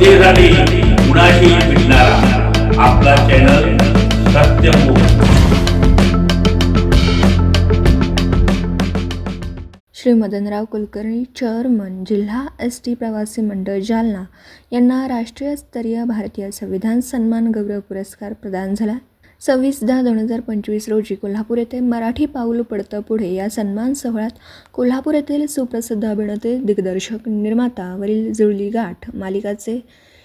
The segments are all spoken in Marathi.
जनतेसाठी कुणाशी भेटणारा आपला चॅनल सत्यमुख श्री मदनराव कुलकर्णी चेअरमन जिल्हा एस टी प्रवासी मंडळ जालना यांना राष्ट्रीय स्तरीय भारतीय संविधान सन्मान गौरव पुरस्कार प्रदान झाला. सव्वीस दहा दोन हजार पंचवीस रोजी कोल्हापूर येथे मराठी पाऊल पडतं पुढे. या सन्मान सोहळ्यात कोल्हापूर येथील सुप्रसिद्ध अभिनेते दिग्दर्शक निर्माता वरील जुळली गाठ मालिकाचे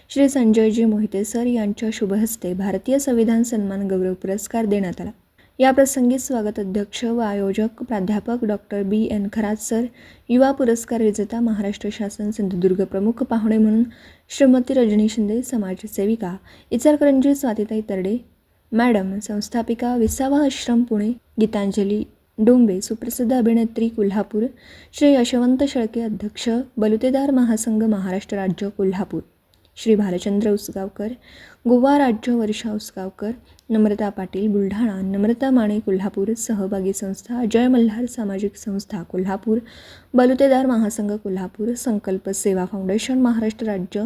श्री संजयजी मोहिते सर यांच्या शुभहस्ते भारतीय संविधान सन्मान गौरव पुरस्कार देण्यात आला. या प्रसंगी स्वागत अध्यक्ष व आयोजक प्राध्यापक doctor B. N. Kharat sir युवा पुरस्कार विजेता महाराष्ट्र शासन सिंधुदुर्ग प्रमुख पाहुणे म्हणून श्रीमती रजनी शिंदे समाजसेविका इचलकरंजी स्वातिताई तरडे मॅडम संस्थापिका विसावा आश्रम पुणे. गीतांजली डोंबे सुप्रसिद्ध अभिनेत्री कोल्हापूर. श्री यशवंत शेळके अध्यक्ष बलुतेदार महासंघ महाराष्ट्र राज्य कोल्हापूर. श्री भालचंद्र उसगावकर गोवा राज्य वर्षा उसगावकर. नम्रता पाटील बुलढाणा नम्रता माने कोल्हापूर सहभागी संस्था अजय मल्हार सामाजिक संस्था कोल्हापूर बलुतेदार महासंघ कोल्हापूर संकल्प सेवा फाउंडेशन महाराष्ट्र राज्य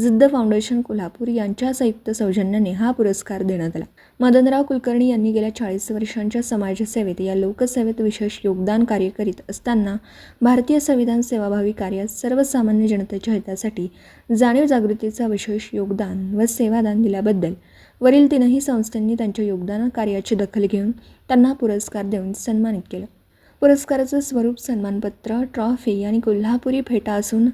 जिद्द फाउंडेशन कोल्हापूर यांच्या संयुक्त सौजन्याने हा पुरस्कार देण्यात आला. मदनराव कुलकर्णी यांनी गेल्या चाळीस वर्षांच्या समाजसेवेत या लोकसेवेत विशेष योगदान कार्य करीत असताना भारतीय संविधान सेवाभावी कार्यात सर्वसामान्य जनतेच्या हितासाठी जाणीव जागृतीचा विशेष योगदान व सेवादान दिल्याबद्दल वरील तीनही संस्थांनी त्यांच्या योगदान कार्याची दखल घेऊन त्यांना पुरस्कार देऊन सन्मानित केलं. पुरस्काराचं स्वरूप सन्मानपत्र ट्रॉफी आणि कोल्हापुरी फेटा असून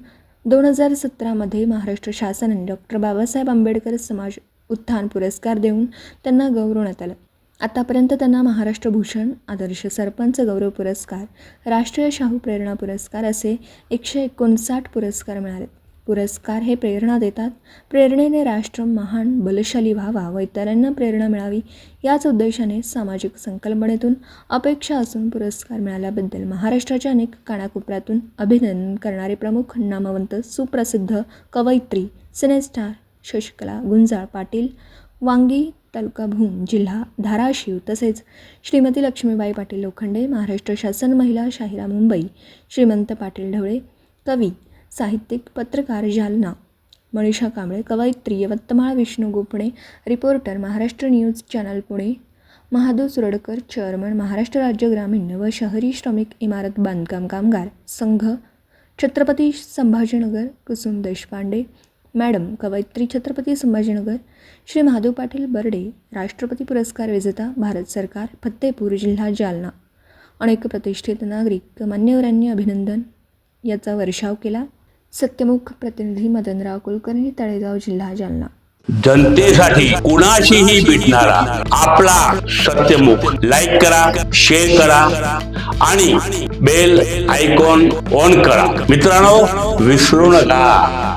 दोन हजार सतरामध्ये महाराष्ट्र शासनाने डॉक्टर बाबासाहेब आंबेडकर समाज उत्थान पुरस्कार देऊन त्यांना गौरवण्यात आलं. आतापर्यंत त्यांना महाराष्ट्र भूषण आदर्श सरपंच गौरव पुरस्कार राष्ट्रीय शाहू प्रेरणा पुरस्कार असे एकशे एकोणसाठ पुरस्कार मिळाले पुरस्कार हे प्रेरणा देतात. प्रेरणेने राष्ट्र महान बलशाली व्हावा व इतरांना प्रेरणा मिळावी याच उद्देशाने सामाजिक संकल्पनेतून अपेक्षा असून पुरस्कार मिळाल्याबद्दल महाराष्ट्राच्या अनेक कानाकोपऱ्यातून अभिनंदन करणारे प्रमुख नामवंत सुप्रसिद्ध कवयित्री सिनेस्टार शशिकला गुंजाळ पाटील वांगी तालुका भूम जिल्हा धाराशिव तसेच श्रीमती लक्ष्मीबाई पाटील लोखंडे महाराष्ट्र शासन महिला शाहिरा मुंबई श्रीमंत पाटील ढवळे कवी साहित्यिक पत्रकार जालना. मनीषा कांबळे कवयित्री Yavatmal Vishnu Gopane reporter Maharashtra news channel Pune. Mahadev Suradkar chairman Maharashtra राज्य ग्रामीण व शहरी श्रमिक इमारत बांधकाम कामगार संघ. छत्रपती संभाजीनगर कुसुम देशपांडे. मॅडम कवयित्री छत्रपती संभाजीनगर. श्री महादेव पाटील बर्डे राष्ट्रपती पुरस्कार विजेता भारत सरकार फत्तेपूर जिल्हा जालना. अनेक प्रतिष्ठित नागरिक मान्यवरांनी अभिनंदन. याचा वर्षाव केला. सत्यमुख प्रतिनिधी मदनराव कुलकर्णी तळेगाव जिल्हा जालना. जनतेसाठी कुणाशीही भेटणारा आपला सत्यमुख. लाईक करा शेअर करा आणि बेल आयकॉन ऑन करा. मित्रांनो विसरू नका.